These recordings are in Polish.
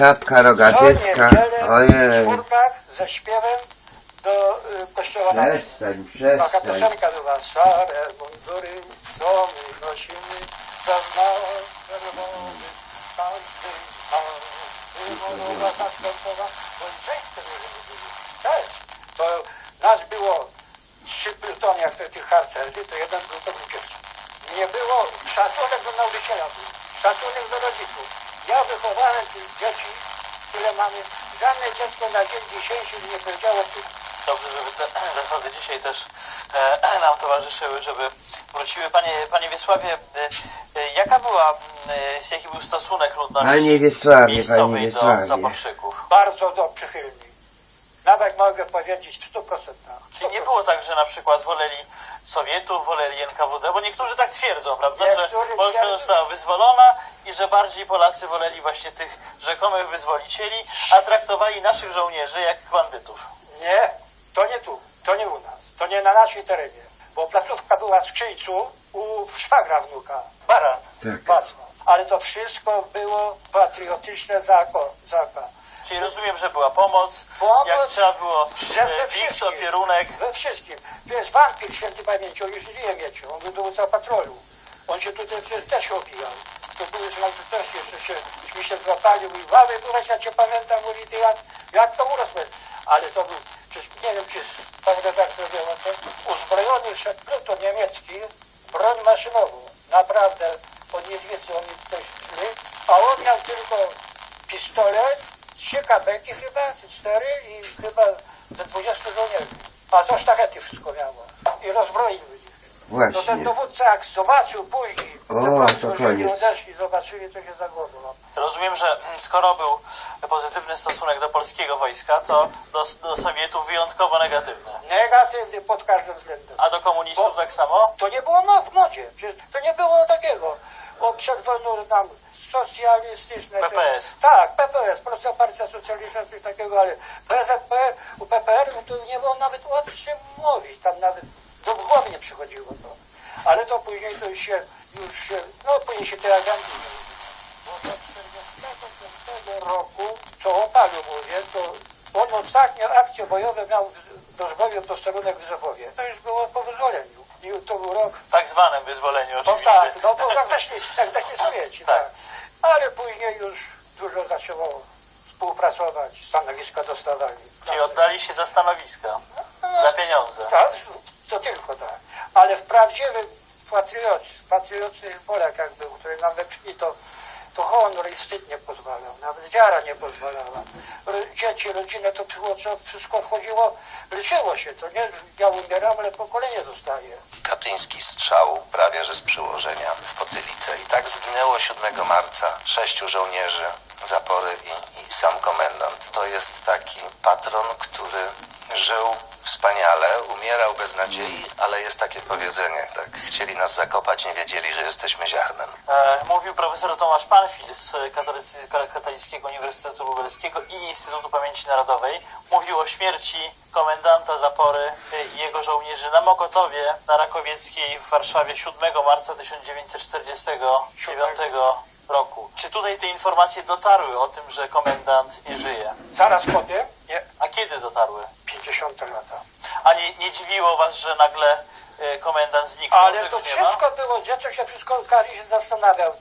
Czapka Co rogatywka. niedzielę w Ojej. czwórkach ze śpiewem do y, kościoła na Przestań, Taka przestań. piosenka była Szare mundury, co my nosimy. Za znak czerwony Tamty następowa Wojczeńskie różne byli Też To nas było Trzy plutony jak te- tych harcerzy To jeden pluton ucieczki Nie było Szacunek do nauczyciela był Szacunek do rodziców Ja wychowałem tych dzieci Tyle mamy Żadne dziecko na dzień dzisiejszy nie powiedziało tych Dobrze, żeby te zasady dzisiaj też e, nam towarzyszyły, żeby wróciły. Panie, panie Wiesławie, e, e, jaka była, jaki był stosunek ludności Panie Wiesławie, panie miejscowej do Wiesławie. zaborczyków? bardzo do przychylni. Nawet mogę powiedzieć w 100%. Czy nie było tak, że na przykład woleli Sowietów, woleli NKWD, bo niektórzy tak twierdzą, prawda, Niektórzy że Polska twierdzą. została wyzwolona i że bardziej Polacy woleli właśnie tych rzekomych wyzwolicieli, a traktowali naszych żołnierzy jak bandytów. Nie, to nie tu, to nie u nas, to nie na naszym terenie. Bo placówka była w Skrzyjcu u szwagra wnuka, Baran, Tak. Wacław. Ale to wszystko było patriotyczne zako, zaka. Czyli rozumiem, że była pomoc, Pomoc, jak trzeba było że e, we wiks, wszystkim. opierunek, We wszystkim. Wiesz, wampir święty pamięci, on już żyje mieciu, on był dowódca patrolu. On się tutaj przecież też opijał. To były znowu też jeszcze się, myśmy się złapali, mówi, Wawy, byłeś, ja cię pamiętam, mówi, ty jak, jak to urosłeś? Ale to był, przecież, nie wiem, czy pan redaktor wie o tym, uzbrojony szedł pluton niemiecki, broń maszynową. Naprawdę, od niedźwiedzy oni tutaj szli, a on miał tylko pistolet, trzy kabeki chyba, czy cztery i chyba ze 20 żołnierzy. A to sztachety wszystko miało. I rozbroiły ich. No ten Właśnie. dowódca jak zobaczył później, O, to żołnierze koniec. odeszli, zobaczyli, to się zagłodował. Rozumiem, że mm, skoro był pozytywny stosunek do polskiego wojska, to do, do Sowietów wyjątkowo negatywny. Negatywny pod każdym względem. A do komunistów Bo- tak samo? To nie było no, w modzie. Przecież to nie było takiego. O przed wojną nam socjalistyczne. PPS. tak, PPS, Polska Partia Socjalistyczna, coś takiego, ale PZP, u PPR, no to nie było nawet o czym mówić. Tam nawet do głowy nie przychodziło to. Ale to później to już się, już się, no później się te agendy bo do 45 roku, co o Palu mówię, to on ostatnio akcje bojowe miał w Rozbowie posterunek w Zobowie. To już było po wyzwoleniu. I to był rok Tak zwanym wyzwoleniu oczywiście. tak, no to jak weszli, jak weszli Sowieci, Tak. tak. Ale później już dużo zaczęło współpracować, stanowiska dostawali. Czyli oddali się za stanowiska, za pieniądze. Tak, to tylko tak. Ale w prawdziwym patriocie, patriotyczny Polak jak był, który nam wepchli, to, to honor i wstyd nie pozwalał, nawet wiara nie pozwalała. Dzieci, rodzinę, to wszystko wchodziło, liczyło się, to nie ja umieram, ale pokolenie zostaje. Katyński strzał prawie że z przyłożenia w potylicę. I tak zginęło 7 marca sześciu żołnierzy zapory i, i sam komendant. To jest taki patron, który żył wspaniale, umierał bez nadziei, ale jest takie powiedzenie, tak chcieli nas zakopać, nie wiedzieli, że jesteśmy ziarnem. E, mówił profesor Tomasz Panfil z Katolickiego Uniwersytetu Lubelskiego i Instytutu Pamięci Narodowej. Mówił o śmierci komendanta zapory e, i jego żołnierzy na Mokotowie na Rakowieckiej w Warszawie 7 marca 1949 roku. Czy tutaj te informacje dotarły o tym, że komendant nie żyje? Zaraz potem, nie, A kiedy dotarły? 50 lata. A nie, nie dziwiło was, że nagle e, komendant zniknął? Ale to wszystko było, gdzie to się wszystko, każdy się zastanawiał,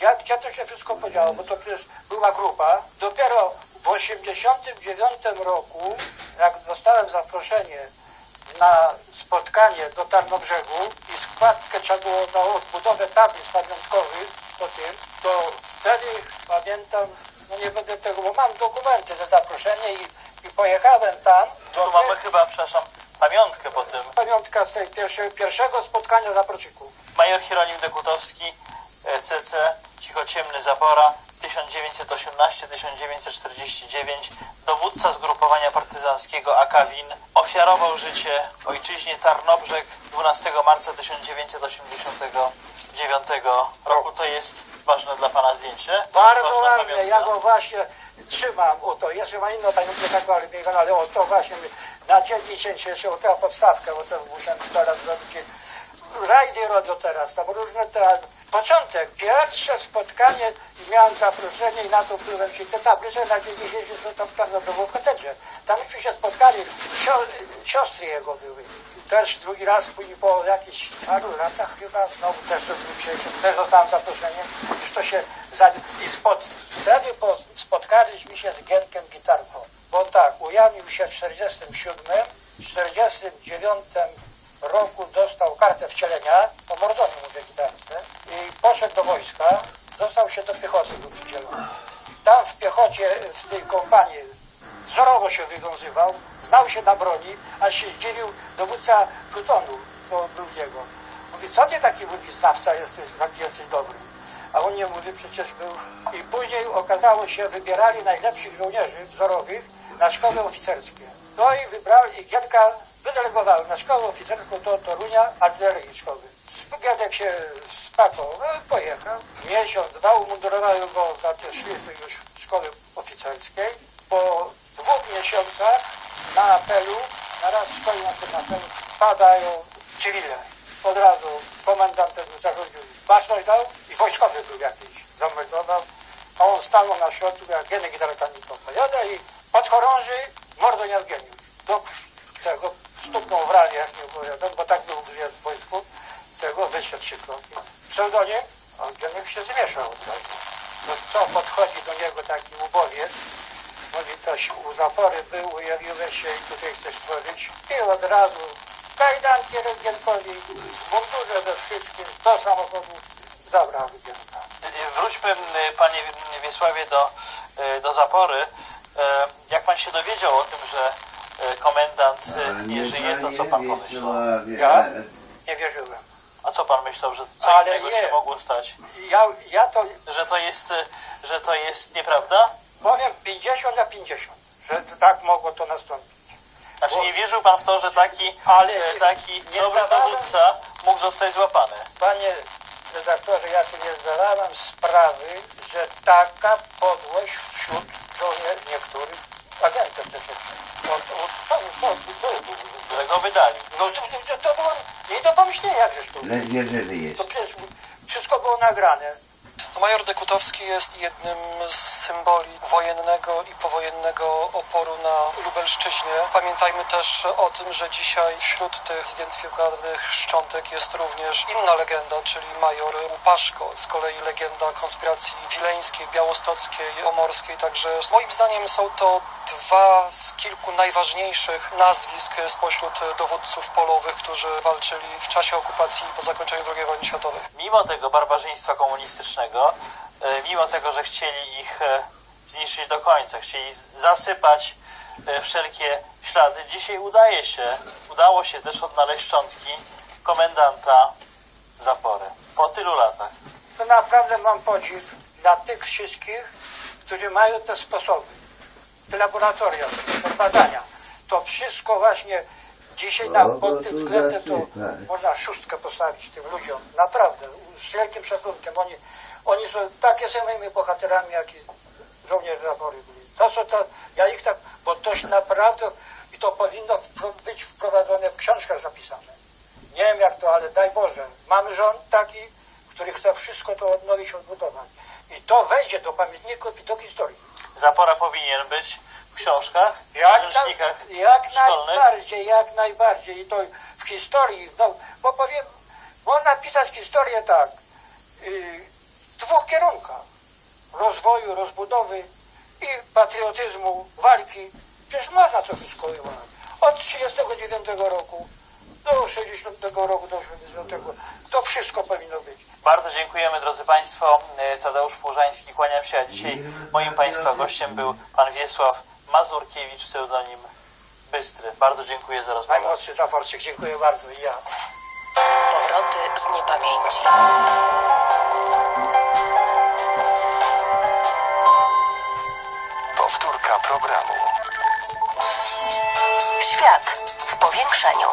jak, gdzie to się wszystko podziało, bo to przecież była grupa. Dopiero w 89 roku, jak dostałem zaproszenie na spotkanie do Tarnobrzegu i składkę trzeba było na odbudowę tablic pamiątkowych po tym, to wtedy pamiętam, no nie będę tego, bo mam dokumenty, że zaproszenie i, i pojechałem tam. Tu mamy chyba, przepraszam, pamiątkę po tym. Pamiątka z tej pierwszego spotkania zaprosików. Major Hieronim Dekutowski, e, CC, Cichociemny Zabora, 1918-1949, dowódca zgrupowania partyzanckiego AK WIN, ofiarował życie ojczyźnie Tarnobrzeg 12 marca 1989 roku. To jest ważne dla Pana zdjęcie. Bardzo pamiątka. ja go właśnie trzymam, o to, jeszcze mam inną pamiątkę taką, ale biegam, ale o to właśnie, na dzień dzisiejszy, jeszcze o tę podstawkę, o to musiałem teraz zrobić. Rajdy robią teraz, tam różne te... Początek, pierwsze spotkanie i miałem zaproszenie i na to byłem, czyli te tablice na dzień dzisiejszy są tam w Tarnobrowo w katedrze. Tam myśmy się spotkali, sio, siostry jego były. Też drugi raz później po jakichś paru latach chyba znowu też zrobiłem się, też dostałem zaproszenie. Już to się za, i spod, wtedy po, spotkaliśmy się z Gienkiem Gitarką. Bo tak, ujawnił się w 47, w 49 roku dostał kartę wcielenia, pomordował mu w gitarce i poszedł do wojska, dostał się do piechoty był przydzielony. Tam w piechocie, w tej kompanii wzorowo się wywiązywał, znał się na broni, aż się zdziwił dowódca plutonu, co był jego. Mówi, co ty taki mówi znawca jesteś, taki jesteś dobry. A on nie mówi, przecież był. I później okazało się, wybierali najlepszych żołnierzy wzorowych na szkoły oficerskie. No i wybrali, i Gienka wydelegowały na szkołę oficerską do Torunia artylerii szkoły. Giedek się spakał, no, pojechał. Miesiąc, dwa umudurowały go na te szlify już szkoły oficerskiej. Po dwóch miesiącach na apelu, na raz stoi na tym apelu, wpadają cywile. Od razu komendant ten zarządził baczność dał i wojskowy był jakiś, zameldował. A on stanął na środku, jak Gienek Gitarkami popowiada i podchorąży Mordon Jawgeniusz. Do tego stuknął w ramię, jak nie opowiadam, bo tak był jest w wojsku. Z tego wyszedł kroki. Pseudonim, a Gienek się zmieszał razu. No co, podchodzi do niego taki ubowiec, mówi coś u zapory był, ujawiłeś się i tutaj chcesz tworzyć. I od razu kajdanki Gienkowi, w mundurze we wszystkim, do samochodu zabrał Gienka. Wróćmy, panie Wiesławie, do, do zapory. E, Jak pan się dowiedział o tym, że komendant e, nie żyje, to co pan pomyślał? Ja? Nie wierzyłem. A co pan myślał, że co Ale innego nie. się mogło stać? Ja, ja to Że to jest, e, że to jest nieprawda? powiem 50 na 50, że tak mogło to nastąpić. Znaczy Bo- nie wierzył pan w to, że taki, Ale e, taki nie dobry zdawałem- dowódca mógł zostać złapany? Panie redaktorze, ja sobie nie zdawałem sprawy, że taka podłość wśród żołnierzy niektórych agentów też jest. To, to, to, to, to, to, Że go wydali. no to, to, to było nie do pomyślenia, jakżeż to. Ledwie żywy jest. To przecież wszystko było nagrane. Major Dekutowski jest jednym z symboli wojennego i powojennego oporu na Lubelszczyźnie. Pamiętajmy też o tym, że dzisiaj wśród tych zidentyfikowanych szczątek jest również inna legenda, czyli major Łupaszko. Z kolei legenda konspiracji wileńskiej, białostockiej, pomorskiej. Także moim zdaniem są to dwa z kilku najważniejszych nazwisk spośród dowódców polowych, którzy walczyli w czasie okupacji po zakończeniu II wojny światowej. Mimo tego barbarzyństwa komunistycznego, e, mimo tego, że chcieli ich e, zniszczyć do końca, chcieli zasypać e, wszelkie ślady, dzisiaj udaje się, udało się też odnaleźć szczątki komendanta zapory. Po tylu latach. To naprawdę mam podziw dla tych wszystkich, którzy mają te sposoby, te laboratoria, te badania. To wszystko właśnie dzisiaj na, pod tym względem to można szóstkę postawić tym ludziom. Naprawdę, z wielkim szacunkiem. Oni, oni są takie samymi bohaterami, jak i żołnierze zabory byli. To są to, ja ich tak, bo to się naprawdę, i to powinno być wprowadzone w książkach zapisane. Nie wiem jak to, ale daj Boże. Mamy rząd taki, który chce wszystko to odnowić, odbudować. I to wejdzie do pamiętników i do historii. Zapora powinien być w książkach, w Jak, na, jak szkolnych. najbardziej, jak najbardziej. I to w historii, no, bo powiem, można pisać historię tak, yy, dwóch kierunkach. Rozwoju, rozbudowy i patriotyzmu, walki. Przecież można to wszystko wyłamać. Od 39 roku do 60 roku, do 80. To wszystko powinno być. Bardzo dziękujemy drodzy Państwo. E, Tadeusz Płużański, kłaniam się, a dzisiaj moim Państwa gościem był Pan Wiesław Mazurkiewicz, pseudonim Bystry. Bardzo dziękuję za rozmowę. Najmłodszy zaporczyk, dziękuję bardzo i ja. Powroty z niepamięci. Świat w powiększeniu.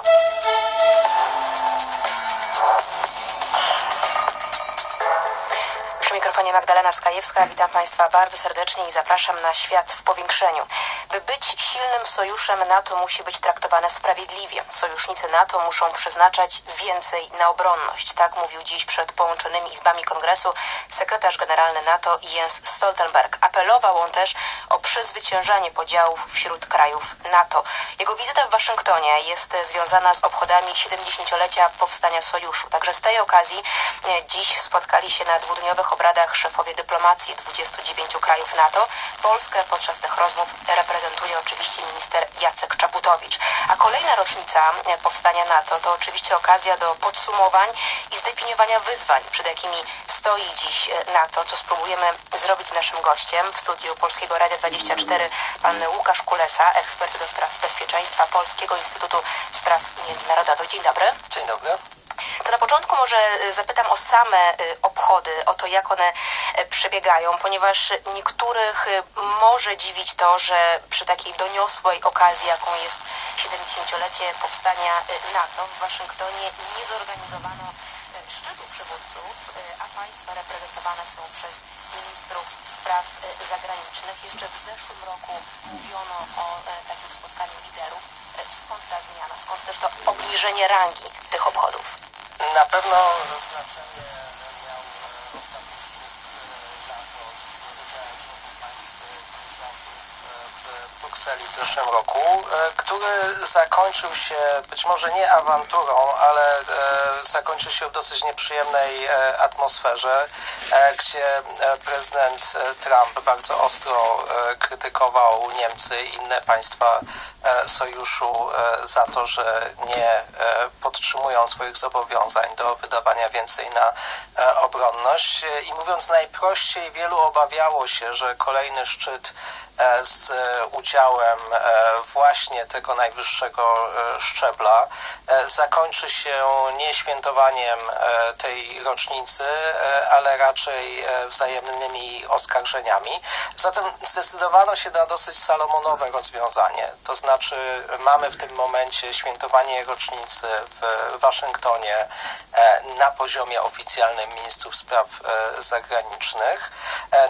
Przy mikrofonie Magdalena Skajewska. Witam Państwa bardzo serdecznie i zapraszam na świat w powiększeniu. By być silnym sojuszem NATO musi być traktowane sprawiedliwie. Sojusznicy NATO muszą przeznaczać więcej na obronność. Tak mówił dziś przed połączonymi izbami kongresu sekretarz generalny NATO Jens Stoltenberg. Apelował on też o przezwyciężanie podziałów wśród krajów NATO. Jego wizyta w Waszyngtonie jest związana z obchodami 70-lecia powstania sojuszu. Także z tej okazji e, dziś spotkali się na dwudniowych obradach szefowie dyplomacji 29 krajów NATO. Polskę podczas tych rozmów reprezentuje oczywiście minister Jacek Czaputowicz. A kolejna rocznica e, powstania NATO to oczywiście okazja do podsumowań i zdefiniowania wyzwań, przed jakimi stoi dziś e, NATO, co spróbujemy zrobić z naszym gościem w studiu Polskiego Radia 24, pan Łukasz Kulesa, ekspert do spraw bezpieczeństwa Polskiego Instytutu Spraw Międzynarodowych. Dzień dobry. Dzień dobry. To na początku może y, zapytam o same y, obchody, o to, jak one y, przebiegają, ponieważ niektórych może dziwić to, że przy takiej doniosłej okazji, jaką jest 70-lecie powstania NATO w Waszyngtonie, nie zorganizowano szczytu przywódców, a państwa reprezentowane są przez ministrów spraw zagranicznych. Jeszcze w zeszłym roku mówiono o takim spotkaniu liderów. Skąd ta zmiana? Skąd też to obniżenie rangi tych obchodów? Na pewno znaczenie miał e, ostatni szczyt e, NATO z udziałem szefów państw i rządów e, w Brukseli w zeszłym roku, e, który zakończył się być może nie awanturą, ale e, zakończył się w dosyć nieprzyjemnej e, atmosferze, gdzie prezydent Trump bardzo ostro krytykował Niemcy i inne państwa sojuszu za to, że nie podtrzymują swoich zobowiązań do wydawania więcej na obronność. I mówiąc najprościej, wielu obawiało się, że kolejny szczyt z e, udziałem e, właśnie tego najwyższego e, szczebla e, zakończy się nie świętowaniem tej rocznicy, ale raczej wzajemnymi oskarżeniami. Zatem zdecydowano się na dosyć salomonowe rozwiązanie. To znaczy mamy w tym momencie świętowanie rocznicy w Waszyngtonie na poziomie oficjalnym ministrów spraw zagranicznych.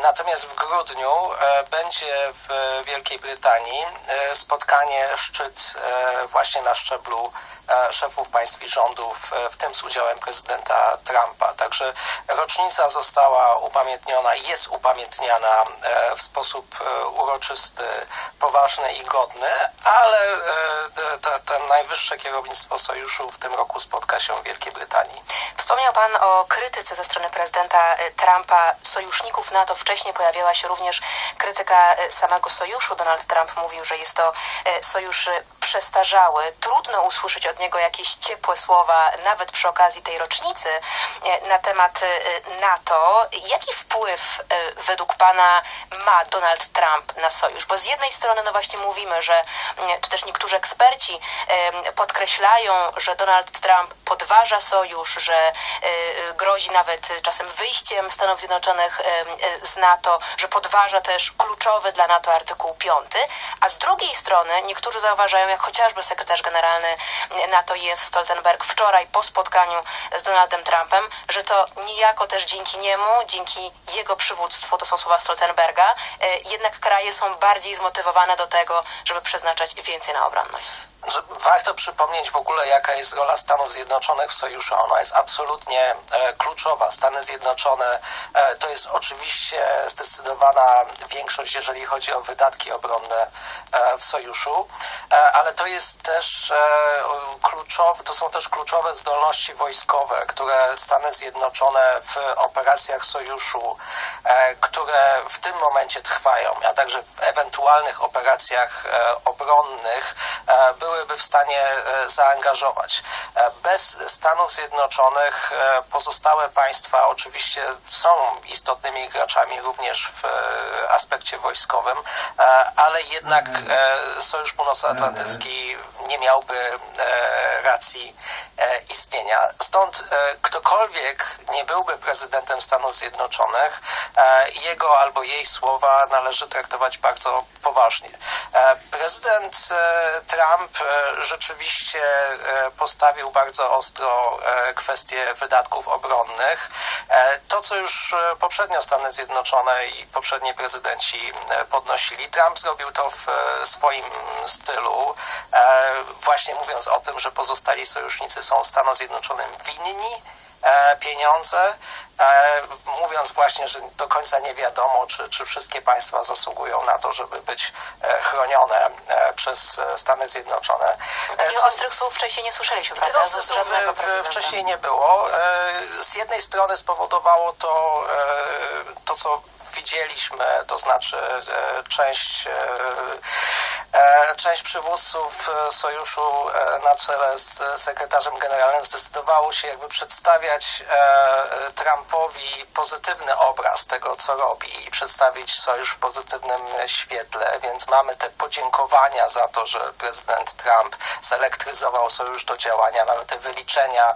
Natomiast w grudniu będzie w Wielkiej Brytanii e, spotkanie, szczyt e, właśnie na szczeblu e, szefów państw i rządów, w tym z udziałem prezydenta Trumpa. Także rocznica została upamiętniona, jest upamiętniana w sposób uroczysty, poważny i godny, ale te najwyższe kierownictwo sojuszu w tym roku spotka się w Wielkiej Brytanii. Wspomniał Pan o krytyce ze strony prezydenta Trumpa, sojuszników NATO. Wcześniej pojawiała się również krytyka samego sojuszu. Donald Trump mówił, że jest to y, sojusz y, przestarzały. Trudno usłyszeć od niego jakieś ciepłe słowa, nawet przy okazji tej rocznicy, y, na temat NATO. Jaki wpływ według Pana ma Donald Trump na sojusz? Bo z jednej strony, no właśnie mówimy, że, czy też niektórzy eksperci podkreślają, że Donald Trump podważa sojusz, że grozi nawet czasem wyjściem Stanów Zjednoczonych z NATO, że podważa też kluczowy dla NATO artykuł 5, a z drugiej strony niektórzy zauważają, jak chociażby sekretarz generalny NATO Jens Stoltenberg wczoraj po spotkaniu z Donaldem Trumpem, że to niejako też dzięki niemu, dzięki jego przywództwu, to są słowa Stoltenberga, y, jednak kraje są bardziej zmotywowane do tego, żeby przeznaczać więcej na obronność. Że warto przypomnieć w ogóle, jaka jest rola Stanów Zjednoczonych w sojuszu. Ona jest absolutnie e, kluczowa. Stany Zjednoczone e, to jest oczywiście zdecydowana większość, jeżeli chodzi o wydatki obronne e, w sojuszu, ale to jest też kluczowe, to są też kluczowe zdolności wojskowe, które Stany Zjednoczone w operacjach sojuszu, które w tym momencie trwają, a także w ewentualnych operacjach obronnych e, byłyby w stanie e, zaangażować. E, Bez Stanów Zjednoczonych e, pozostałe państwa oczywiście są istotnymi graczami również w aspekcie wojskowym, ale jednak Sojusz Północnoatlantycki nie miałby racji istnienia. Stąd e, ktokolwiek nie byłby prezydentem Stanów Zjednoczonych, e, jego albo jej słowa należy traktować bardzo poważnie. E, prezydent e, Trump e, rzeczywiście e, postawił bardzo ostro e, kwestię wydatków obronnych. E, to, co już e, poprzednio Stany Zjednoczone i poprzedni prezydenci e, podnosili, Trump zrobił to w e, swoim stylu, e, właśnie mówiąc o tym, że pozostali sojusznicy są Stanom Zjednoczonym winni e, pieniądze, e, mówiąc właśnie, że do końca nie wiadomo, czy, czy wszystkie państwa zasługują na to, żeby być e, chronione przez Stany Zjednoczone. Takich ostrych słów wcześniej nie słyszeliśmy, tych prawda? Z ostrych słów, wcześniej nie było. Z jednej strony spowodowało to to, co widzieliśmy, to znaczy e, część, e, e, część przywódców sojuszu na czele z sekretarzem generalnym zdecydowało się jakby przedstawiać Trumpowi pozytywny obraz tego, co robi i przedstawić sojusz w pozytywnym świetle, więc mamy te podziękowania za to, że prezydent Trump zelektryzował sojusz do działania, mamy te wyliczenia,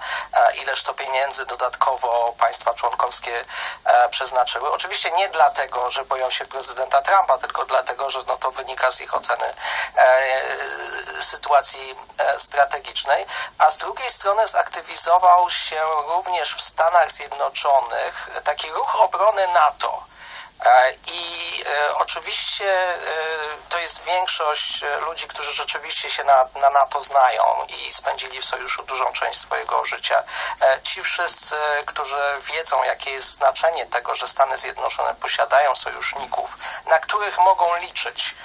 ileż to pieniędzy dodatkowo państwa członkowskie przeznaczyły. Oczywiście nie dlatego, że boją się prezydenta Trumpa, tylko dlatego, że no to wynika z ich oceny e, sytuacji e, strategicznej, a z drugiej strony zaktywizował się również w Stanach Zjednoczonych taki ruch obrony NATO. E, I e, oczywiście e, to jest większość ludzi, którzy rzeczywiście się na, na NATO znają i spędzili w sojuszu dużą część swojego życia. Ci wszyscy, którzy wiedzą, jakie jest znaczenie tego, że Stany Zjednoczone posiadają sojuszników, na których mogą liczyć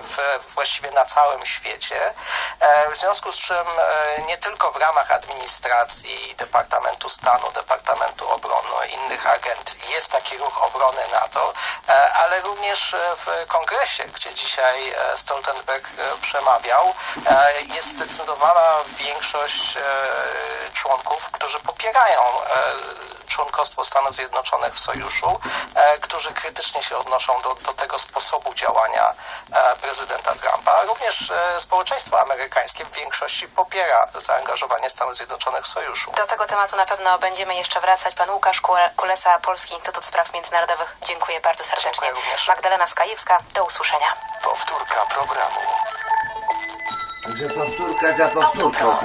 w, właściwie na całym świecie. W związku z czym nie tylko w ramach administracji Departamentu Stanu, Departamentu Obrony innych agent jest taki ruch obrony NATO, e, ale również e, w kongresie, gdzie dzisiaj e, Stoltenberg przemawiał, jest zdecydowana większość członków, którzy popierają członkostwo Stanów Zjednoczonych w sojuszu, e, którzy krytycznie się odnoszą do, do tego sposobu działania e, prezydenta Trumpa. Również e, społeczeństwo amerykańskie w większości popiera zaangażowanie Stanów Zjednoczonych w sojuszu. Do tego tematu na pewno będziemy jeszcze wracać. Pan Łukasz Kule- Kulesa, Polski Instytut Spraw Międzynarodowych. Dziękuję bardzo serdecznie. Dziękuję również. Magdalena Skajewska, do usłyszenia. Powtórka programu. Także powtórka za powtórką.